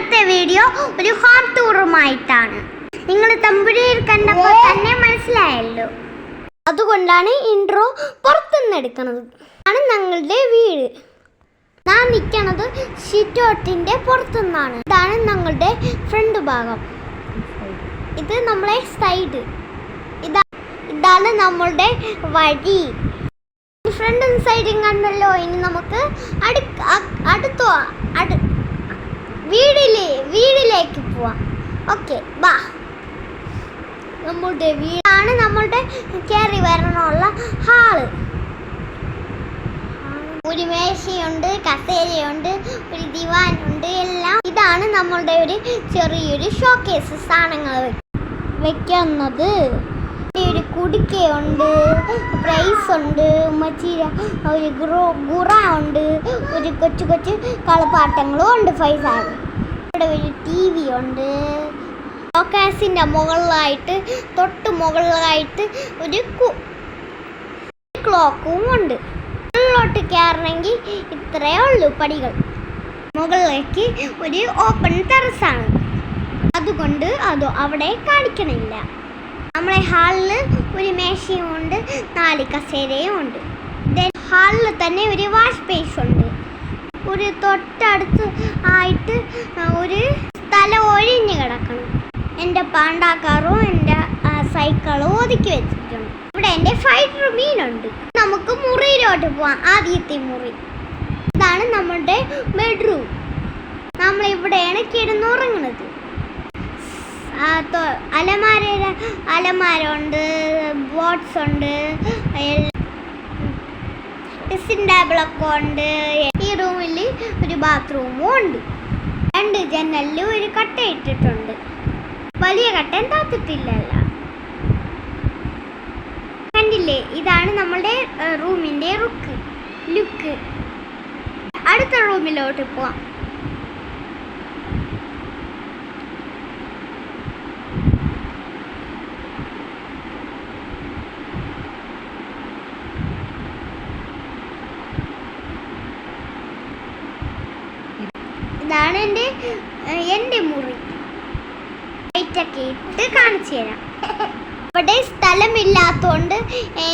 ഇന്നത്തെ വീഡിയോ ഒരു ഹോം ടൂറുമായിട്ടാണ് നിങ്ങൾ തമ്പുരയിൽ കണ്ടപ്പോൾ തന്നെ മനസ്സിലായല്ലോ. അതുകൊണ്ടാണ് ഇൻട്രോ പുറത്തുനിന്ന് എടുക്കുന്നത്. ആണ് ഞങ്ങളുടെ വീട്. ഞാൻ നിൽക്കണത് ഷിറ്റോട്ടിന്റെ പുറത്തുനിന്നാണ്. ഇതാണ് ഞങ്ങളുടെ ഫ്രണ്ട് ഭാഗം. ഇത് നമ്മളെ സൈഡ് ഇതാ ഇതാണ് നമ്മളുടെ വഴി. ഫ്രണ്ടും സൈഡും കണ്ടല്ലോ. ഇനി നമുക്ക് അടു അടുത്തോ അടു വീടിലെ വീടിലേക്ക് പോവാം. ഓക്കെ ബാ നമ്മുടെ വീടാണ് നമ്മളുടെ കയറി വരണമുള്ള ഹാൾ. ഒരു മേശയുണ്ട് കസേരയുണ്ട് ഒരു ദിവാൻ ഉണ്ട് എല്ലാം ഇതാണ് നമ്മളുടെ ഒരു ചെറിയൊരു ഷോക്കേസ് സാധനങ്ങൾ വെക്കുന്നത്. ഒരു കുടിക്കയുണ്ട് പ്രൈസ് ഉണ്ട് മറ്റീര ഒരു ഗ്രോ ഗുറ ഉണ്ട് ഒരു കൊച്ചു കൊച്ചു കളിപ്പാട്ടങ്ങളും ഉണ്ട് പൈസ ഇവിടെ ഒരു ടി വി ഉണ്ട്. ലോക്കാസിന്റെ മുകളിലായിട്ട് തൊട്ട് മുകളിലായിട്ട് ഒരു ക്ലോക്കും ഉണ്ട്. മുകളിലോട്ട് കയറണമെങ്കിൽ ഇത്രയേ ഉള്ളൂ പടികൾ. മുകളിലേക്ക് ഒരു ഓപ്പൺ ടെറസാണ് അതുകൊണ്ട് അത് അവിടെ കാണിക്കണില്ല. നമ്മളെ ഹാളിൽ ഒരു മേശയും ഉണ്ട് നാല് കസേരയും ഉണ്ട്. ഹാളിൽ തന്നെ ഒരു വാഷ് ബേസ് ഉണ്ട്. ഒരു തൊട്ടടുത്ത് ആയിട്ട് ഒരു സ്ഥലം ഒഴിഞ്ഞു കിടക്കണം. എന്റെ പാണ്ടാക്കാറും എന്റെ സൈക്കിളും ഒതുക്കി വെച്ചിട്ടുണ്ട്. ഇവിടെ എന്റെ ഫൈറ്റർ മീനുണ്ട് നമുക്ക് മുറിയിലോട്ട് പോവാം ആദ്യത്തെ മുറി. ഇതാണ് നമ്മുടെ ബെഡ്റൂം നമ്മളിവിടെയാണ് കിടന്നുറങ്ങുന്നത്. അലമാരയുടെ അലമാര ഉണ്ട് ബോട്ട്സ് ഉണ്ട് ഡ്രസ്സിംഗ് ടേബിളൊക്കെ ഉണ്ട് ഈ റൂമിൽ ഒരു ബാത്റൂമും ഉണ്ട്. രണ്ട് ജനലിൽ ഒരു കട്ട ഇട്ടിട്ടുണ്ട്. വലിയ കട്ടൻ താത്തിട്ടില്ലല്ല കണ്ടില്ലേ? ഇതാണ് നമ്മളുടെ റൂമിന്റെ റുക്ക് ലുക്ക്. അടുത്ത റൂമിലോട്ട് പോവാം ഇതാണ് എന്റെ ഏഹ്, എന്റെ മുറി ലൈറ്റൊക്കെ ഇട്ട് കാണിച്ചു തരാം. ഇവിടെ സ്ഥലമില്ലാത്തതുകൊണ്ട്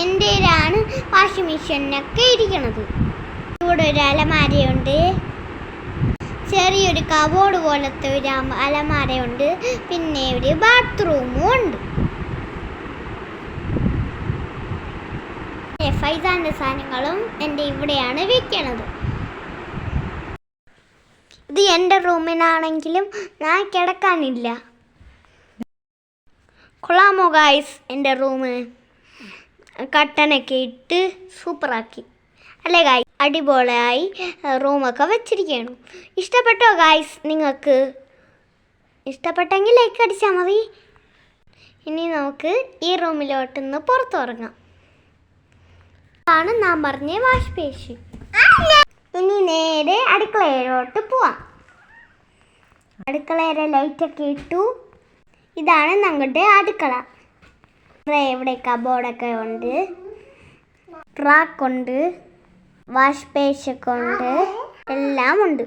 എന്റെയിലാണ് വാഷിംഗ് മെഷീനൊക്കെ ഇരിക്കണത്. ഇവിടെ ഒരു അലമാരയുണ്ട്. ചെറിയൊരു കബോർഡ് പോലത്തെ ഒരു അലമാരയുണ്ട്. പിന്നെ ഒരു ബാത്റൂമും ഉണ്ട്. ഫൈസാന്റെ സാധനങ്ങളും എന്റെ ഇവിടെയാണ് വെക്കണത്. ഇത് എന്റെ റൂമിനാണെങ്കിലും ഞാൻ കിടക്കാനില്ല. കൊള്ളാമോ ഗായ്സ് എന്റെ റൂമ് കട്ടനൊക്കെ ഇട്ട് സൂപ്പറാക്കി. അല്ലേ ഗായ് അടിപൊളിയായി റൂമൊക്കെ വെച്ചിരിക്കുകയാണ് ഇഷ്ടപ്പെട്ടോ ഗായ്സ് നിങ്ങൾക്ക് ഇഷ്ടപ്പെട്ടെങ്കിൽ ലൈക്ക് അടിച്ചാൽ മതി. ഇനി നമുക്ക് ഈ റൂമിലോട്ടൊന്ന് പുറത്തുറങ്ങാം. ആണ് ഞാൻ പറഞ്ഞ വാഷ് പേശി ഇനി നേരെ അടുക്കളയിലോട്ട് പോവാം. അടുക്കളയിലെ ലൈറ്റൊക്കെ ഇട്ടു. ഇതാണ് ഞങ്ങളുടെ അടുക്കള. ഇവിടെ കബോർഡൊക്കെ ഉണ്ട്? ട്രാക്കുണ്ട് വാഷ് പേശൊക്കെ ഉണ്ട്. എല്ലാം ഉണ്ട്.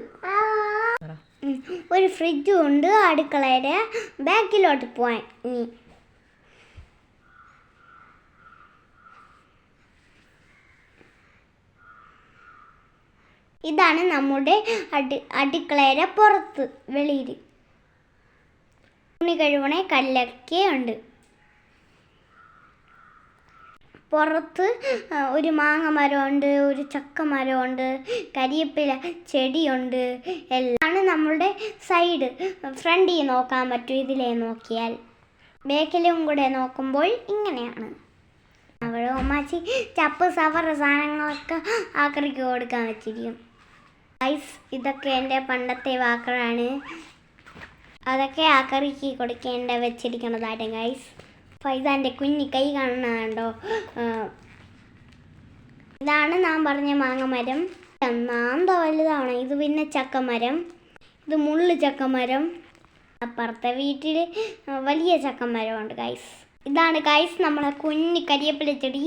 ഒരു ഫ്രിഡ്ജും ഉണ്ട് അടുക്കളയുടെ ബാക്കിലോട്ട് പോവാൻ. ഇനി. ഇതാണ് നമ്മുടെ അടി അടുക്കളയുടെ പുറത്ത് വെളിയിൽ. തുണി കഴുകണ കല്ലൊക്കെ ഉണ്ട്. പുറത്ത് ഒരു മാങ്ങ മരമുണ്ട് ഒരു ചക്ക മരമുണ്ട് കരിയപ്പില ചെടിയുണ്ട് എല്ലാം നമ്മളുടെ സൈഡ് ഫ്രണ്ടിൽ നോക്കാൻ പറ്റും ഇതിലേ നോക്കിയാൽ. ബേക്കിലും കൂടെ നോക്കുമ്പോൾ ഇങ്ങനെയാണ്. അവിടെ ഉമ്മാച്ചി ചപ്പ് സവറ സാധനങ്ങളൊക്കെ ആക്രിക്ക് കൊടുക്കാൻ വെച്ചിരിക്കും. ഐസ് ഇതൊക്കെ എന്റെ പണ്ടത്തെ വാക്കുകളാണ്. അതൊക്കെ ആക്രിക്ക് കൊടുക്കേണ്ട വെച്ചിരിക്കണതായിട്ട് ഗൈസ് ഫൈസാന്റെ കുഞ്ഞി കൈ കാണണോ ഇതാണ് ഞാൻ പറഞ്ഞ മാങ്ങമരം. ഒന്നാമതോ വലുതാണ്. ഇത് പിന്നെ ചക്കമരം. ഇത് മുള്ളു ചക്കമരം. അപ്പുറത്തെ വീട്ടിൽ വലിയ ചക്കമരമുണ്ട് ഗൈസ് ഇതാണ് ഗൈസ് നമ്മളെ കുഞ്ഞി കരിയപ്പില ചെടി.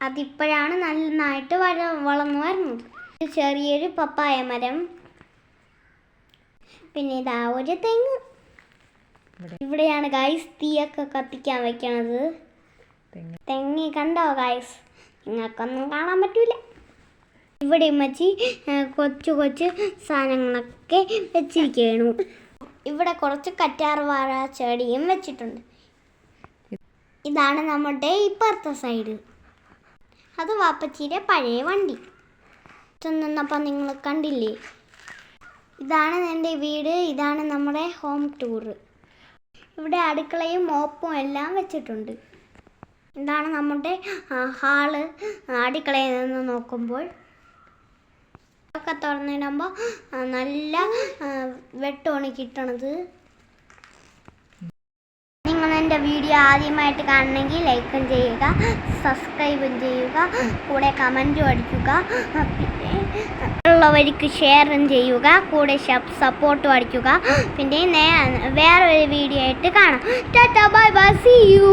അതിപ്പോഴാണ് നന്നായിട്ട് വള വളർന്നു വരുന്നത്. ചെറിയൊരു പപ്പായ മരം. പിന്നെ ഇതാ ഒരു തെങ്ങ്. ഇവിടെയാണ് ഗൈസ് തീയൊക്കെ കത്തിക്കാൻ വെക്കണത് തെങ്ങ്. കണ്ടോ ഗൈസ് നിങ്ങൾക്കൊന്നും കാണാൻ പറ്റൂല. ഇവിടെ മച്ചി കൊച്ചു കൊച്ചു സാധനങ്ങളൊക്കെ വെച്ചിരിക്കുകയാണ് ഇവിടെ കുറച്ച് കറ്റാർവാഴ ചെടിയും വെച്ചിട്ടുണ്ട്. ഇതാണ് നമ്മുടെ ഇപ്പുറത്തെ സൈഡ് അത് വാപ്പച്ചിയുടെ പഴയ വണ്ടി. ചെന്നപ്പോൾ നിങ്ങൾ കണ്ടില്ലേ? ഇതാണ് എന്റെ വീട് ഇതാണ് നമ്മുടെ ഹോം ടൂർ ഇവിടെ അടുക്കളയും മോപ്പും എല്ലാം വെച്ചിട്ടുണ്ട്. ഇതാണ് നമ്മുടെ ഹാൾ അടുക്കളയിൽ നിന്ന് നോക്കുമ്പോൾ. ഒക്കെ തുറന്നിടുമ്പോൾ നല്ല വെട്ടമാണ് കിട്ടണത്. എന്റെ വീഡിയോ ആദ്യമായിട്ട് കാണണമെങ്കിൽ ലൈക്കും ചെയ്യുക സബ്സ്ക്രൈബും ചെയ്യുക കൂടെ കമന്റും അടിക്കുക പിന്നെ ഉള്ളവർക്ക് ഷെയറും ചെയ്യുക കൂടെ സപ്പോർട്ടും അടിക്കുക. പിന്നെ വേറൊരു വീഡിയോ ആയിട്ട് കാണാം. Tata bye bye see you.